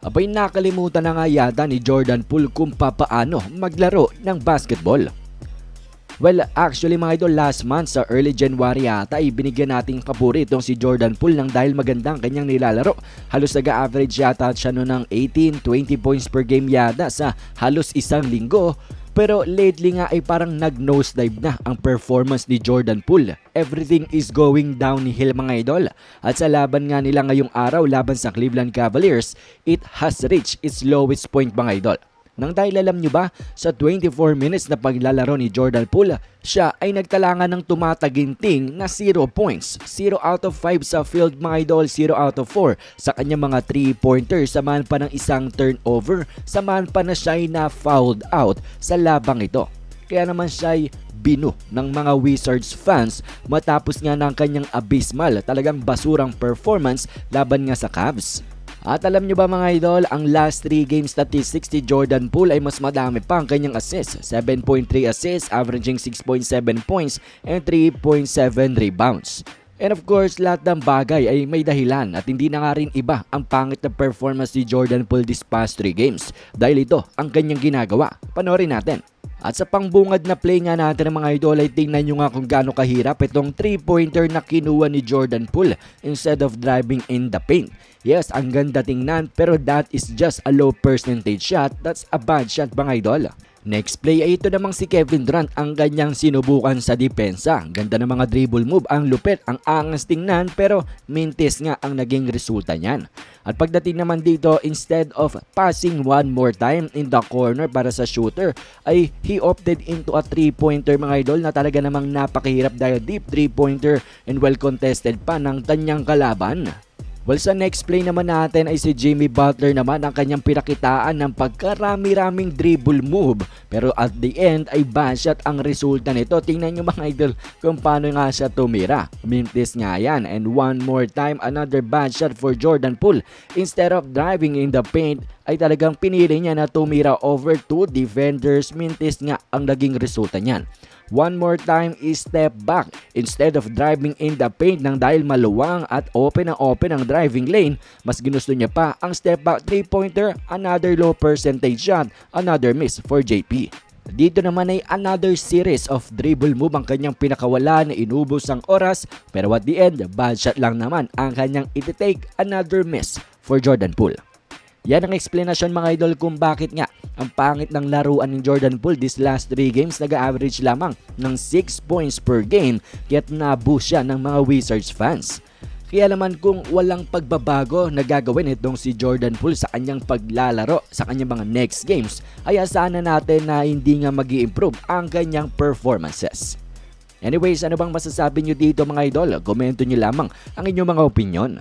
Abay nakalimutan na nga yata ni Jordan Poole kung papaano maglaro ng basketball. Well, actually mga idol, last month sa early January yata ay binigyan nating kapuri itong si Jordan Poole nang dahil magandang kanyang nilalaro. Halos nag-average yata siya no ng 18-20 points per game yata sa halos isang linggo. Pero lately nga ay parang nag-nosedive na ang performance ni Jordan Poole. Everything is going downhill mga idol. At sa laban nga nila ngayong araw laban sa Cleveland Cavaliers, it has reached its lowest point mga idol. Nang dahil alam nyo ba, sa 24 minutes na paglalaro ni Jordan Poole, siya ay nagtalangan ng tumataginting na 0 points. 0 out of 5 sa field mga idol, 0 out of 4 sa kanyang mga 3-pointers, samahan pa ng isang turnover, samahan pa na siya ay na-fouled out sa labang ito. Kaya naman siya ay binu ng mga Wizards fans matapos nga ng kanyang abysmal, talagang basurang performance laban nga sa Cavs. At alam nyo ba mga idol, ang last 3 game statistics ni Jordan Poole ay mas madami pa ang kanyang assists. 7.3 assists, averaging 6.7 points and 3.7 rebounds. And of course, lahat ng bagay ay may dahilan at hindi na nga rin iba ang pangit na performance ni Jordan Poole this past 3 games. Dahil ito ang kanyang ginagawa. Panoorin natin. At sa pangbungad na play nga natin ng mga idol ay tingnan nyo nga kung gaano kahirap itong 3-pointer na kinuha ni Jordan Poole instead of driving in the paint. Yes, ang ganda tingnan pero that is just a low percentage shot. That's a bad shot mga idol. Next play ay ito namang si Kevin Durant ang ganyang sinubukan sa depensa. Ganda ng mga dribble move, ang lupit, ang angas tingnan pero mintis nga ang naging resulta niyan. At pagdating naman dito, instead of passing one more time in the corner para sa shooter, ay he opted into a 3-pointer mga idol na talaga namang napakahirap dahil deep 3-pointer and well contested pa ng kanyang kalaban. Well, sa next play naman natin ay si Jimmy Butler naman ang kanyang pinakitaan ng pagkarami-raming dribble move. Pero at the end ay bad shot ang resulta nito. Tingnan nyo mga idol kung paano nga siya tumira. Mintis nga yan. And one more time, another bad shot for Jordan Poole. Instead of driving in the paint, ay talagang pinili niya na tumira over two defenders. Mintis nga ang naging resulta niyan. One more time is step back instead of driving in the paint nang dahil maluwang at open ang open ang driving lane. Mas ginusto niya pa ang step back 3-pointer, another low percentage shot, another miss for JP. Dito naman ay another series of dribble move ang kanyang pinakawala na inubos ang oras pero at the end, bad shot lang naman ang kanyang ititake another miss for Jordan Poole. Yan ang explanation mga idol kung bakit nga ang pangit ng laruan ni Jordan Poole this last 3 games nag-average lamang ng 6 points per game kaya't nabu siya ng mga Wizards fans. Kaya naman kung walang pagbabago na gagawin itong si Jordan Poole sa kanyang paglalaro sa kanyang mga next games, ay asahan na natin na hindi nga mag improve ang kanyang performances. Anyways, ano bang masasabi nyo dito mga idol? Komento nyo lamang ang inyong mga opinion.